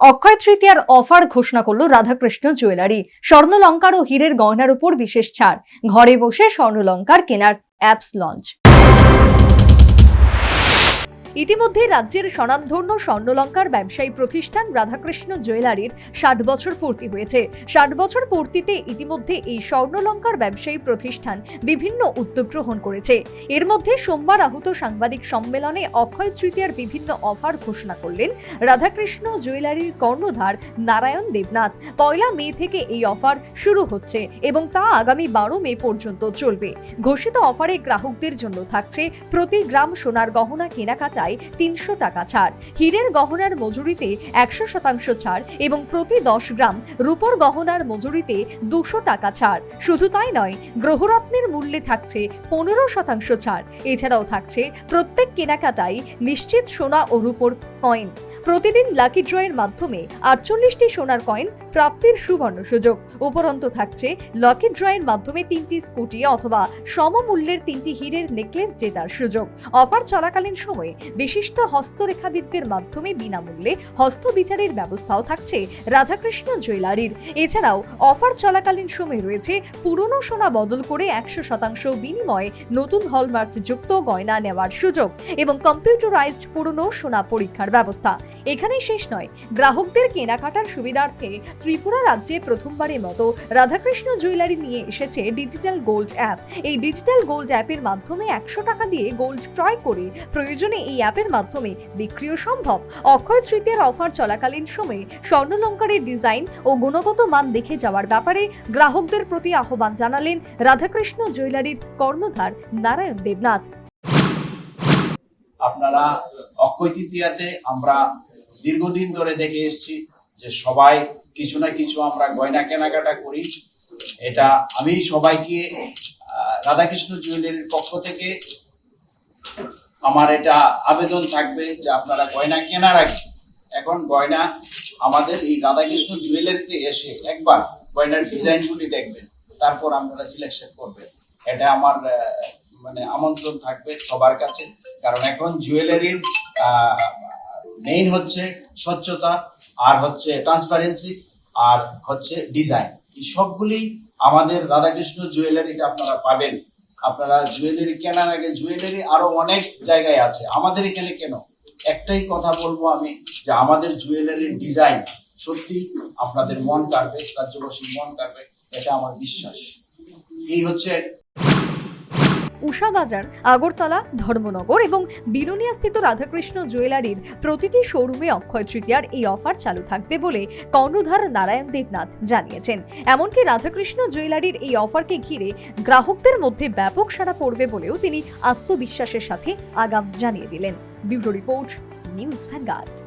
অক্ষয় তৃতীয়ার offer ঘোষণা করল Radhakrishna jewellery স্বর্ণলঙ্কার ও হীরের গয়নার উপর বিশেষ ছাড়। ঘরে বসে স্বর্ণলঙ্কার কেনার অ্যাপস লঞ্চ ইতিমধ্যে রাজ্যের স্বনামধন্য স্বর্ণলঙ্কার ব্যবসায়ী প্রতিষ্ঠান রাধাকৃষ্ণ জুয়েলারির ষাট বছর পূর্তি হয়েছে। ষাট বছর পূর্তিতে ইতিমধ্যে এই স্বর্ণলঙ্কার ব্যবসায়ী প্রতিষ্ঠান বিভিন্ন উদ্যোগ গ্রহণ করেছে। এর মধ্যে সোমবার আহত সাংবাদিক সম্মেলনে অক্ষয় তৃতীয়ার বিভিন্ন অফার ঘোষণা করলেন রাধাকৃষ্ণ জুয়েলারির কর্ণধার নারায়ণ দেবনাথ। পয়লা মে থেকে এই অফার শুরু হচ্ছে এবং তা আগামী বারো মে পর্যন্ত চলবে। ঘোষিত অফারে গ্রাহকদের জন্য থাকছে প্রতি গ্রাম সোনার গহনা কেনাকাটায় তিনশো টাকা ছাড়। হীরের গহনার মজুরিতে একশো শতাংশ ছাড় এবং প্রতি দশ গ্রাম রূপর গহনার মজুরিতে দুশো টাকা ছাড়। শুধু তাই নয়, গ্রহরত্নের মূল্যে থাকছে পনেরো শতাংশ ছাড়। এছাড়াও থাকছে প্রত্যেক কেনাকাটায় নিশ্চিত সোনা ও রূপর কয়েন। প্রতিদিন লাকি ড্রয়ের মাধ্যমে আটচল্লিশটি সোনার কয়েন প্রাপ্তির সুবর্ণ সুযোগ। উপরন্ত থাকছে লাকি ড্রয়ের মাধ্যমে তিনটি স্কুটি অথবা সমমূল্যের তিনটি হীরের নেকলেস জেতার সুযোগ। অফার চলাকালীন সময়ে বিশিষ্ট হস্তরেখাবিদদের মাধ্যমে বিনামূল্যে হস্তবিচারের ব্যবস্থাও থাকছে রাধাকৃষ্ণ জুয়েলারির। এছাড়াও অফার চলাকালীন সময়ে রয়েছে পুরনো সোনা বদল করে একশো শতাংশ বিনিময়ে নতুন হলমার্ক যুক্ত গয়না নেওয়ার সুযোগ এবং কম্পিউটারাইজড পুরনো সোনা পরীক্ষার ব্যবস্থা। এখানেই শেষ নয়। গ্রাহকদের কেনাকাটার সুবিধার্থে ত্রিপুরা রাজ্যে প্রথমবারের মতো রাধাকৃষ্ণ জুয়েলারি নিয়ে এসেছে ডিজিটাল গোল্ড অ্যাপ। এই ডিজিটাল গোল্ড অ্যাপের মাধ্যমে একশো টাকা দিয়ে গোল্ড ক্রয় করে প্রয়োজনে এই অ্যাপের মাধ্যমে বিক্রিও সম্ভব। অক্ষয় তৃতীয়ার অফার চলাকালীন সময়ে স্বর্ণলঙ্কারের ডিজাইন ও গুণগত মান দেখে যাওয়ার ব্যাপারে গ্রাহকদের প্রতি আহ্বান জানালেন রাধাকৃষ্ণ জুয়েলারির কর্ণধার নারায়ণ দেবনাথ। আপনারা অক্ষয় তৃতীয়াতে আমরা দীর্ঘদিন ধরে দেখে এসেছি যে সবাই কিছু না কিছু আমরা গয়না কেনাকাটা করি। এটা আমি সবাইকে রাধাকৃষ্ণ জুয়েলারির পক্ষ থেকে আমার এটা আবেদন থাকবে যে আপনারা গয়না কেনার আগে, এখন গয়না আমাদের এই রাধাকৃষ্ণ জুয়েলারিতে এসে একবার গয়নার ডিজাইনগুলি দেখবেন, তারপর আপনারা সিলেকশন করবেন। এটা আমার মানে আমন্ত্রণ থাকবে সবার কাছে। কারণ এখন জুয়েলারির মেইন হচ্ছে স্বচ্ছতা, আর হচ্ছে ট্রান্সপারেন্সি আর হচ্ছে ডিজাইন এই সবগুলি আমাদের রাধাকৃষ্ণ জুয়েলারিতে আপনারা পাবেন। আপনারা জুয়েলারি কেনার আগে জুয়েলারি আরও অনেক জায়গায় আছে। আমাদের এখানে কেন? একটাই কথা বলব আমি, যে আমাদের জুয়েলারির ডিজাইন সত্যি আপনাদের মন কাটবে রাজ্যবাসীর মন কাটবে এটা আমার বিশ্বাস। এই হচ্ছে বাজার, আগরতলা, ধর্মনগর এবং বিলোনিয়া স্থিত রাধাকৃষ্ণ জুয়েলারির প্রতিটি শোরুমে অক্ষয় তৃতীয়ার এই অফার চালু থাকবে বলে কর্ণধার নারায়ণ দেবনাথ জানিয়েছেন। এমনকি রাধাকৃষ্ণ জুয়েলারির এই অফারকে ঘিরে গ্রাহকদের মধ্যে ব্যাপক সাড়া পড়বে বলেও তিনি আত্মবিশ্বাসের সাথে আগাম জানিয়ে দিলেন। Bureau report, news Vanguard.